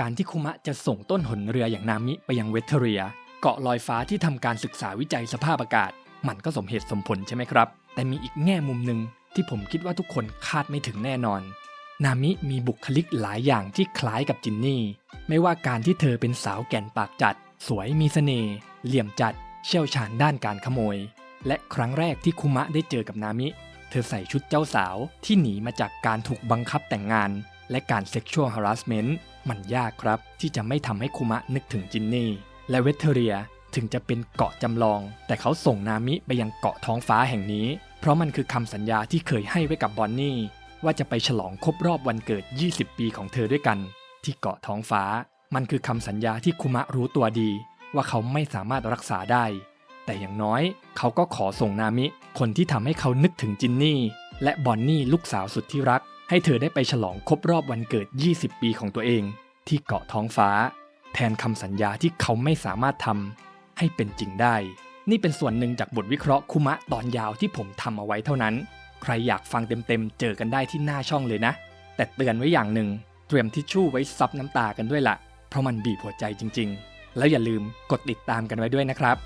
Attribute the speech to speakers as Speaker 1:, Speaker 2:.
Speaker 1: การที่คุมะจะส่งต้นหนเรืออย่างนามิไปยังเวทเทเรีย เกาะลอยฟ้าที่ทำการศึกษาวิจัยสภาพอากาศ มันก็สมเหตุสมผลใช่ไหมครับ แต่มีอีกแง่มุมหนึ่งที่ผมคิดว่าทุกคนคาดไม่ถึงแน่นอน นามิมีบุคลิกหลายอย่างที่คล้ายกับจินนี่ ไม่ว่าการที่เธอเป็นสาวแก่นปากจัด สวยมีเสน่ห์ เหลี่ยมจัด เชี่ยวชาญด้านการขโมย และครั้งแรกที่คุมะได้เจอกับนามิ เธอใส่ชุดเจ้าสาวที่หนีมาจากการถูกบังคับแต่งงาน และการ sexual harassment มันยากครับ ที่จะไม่ทำให้คุมะนึกถึงจินนี่ และเวทเทเรียถึงจะเป็นเกาะจำลอง แต่เขาส่งนามิไปยังเกาะท้องฟ้าแห่งนี้ เพราะมันคือคำสัญญาที่เคยให้ไว้กับบอนนี่ ว่าจะไปฉลองครบรอบวันเกิด 20 ปีของเธอด้วยกัน ที่เกาะท้องฟ้า มันคือคำสัญญาที่คุมะรู้ตัวดี ว่าเขาไม่สามารถรักษาได้ แต่อย่างน้อย เขาก็ขอส่งนามิ คนที่ทำให้เขานึกถึงจินนี่ และบอนนี่ลูกสาวสุดที่รัก ให้เธอได้ไปฉลองครบรอบวันเกิด 20 ปีของตัวเอง ที่เกาะท้องฟ้า แทนคำสัญญาที่เขาไม่สามารถทำให้เป็นจริงได้ นี่เป็นส่วนหนึ่งจากบทวิเคราะห์คุมะตอนยาวที่ผมทำเอาไว้เท่านั้น ใครอยากฟังเต็มๆ เจอกันได้ที่หน้าช่องเลยนะ แต่เตือนไว้อย่างหนึ่ง เตรียมทิชชู่ไว้ซับน้ำตากันด้วยละเพราะมันบีบหัวใจจริง ๆ แล้วอย่าลืมกดติดตามกันไว้ด้วยนะครับ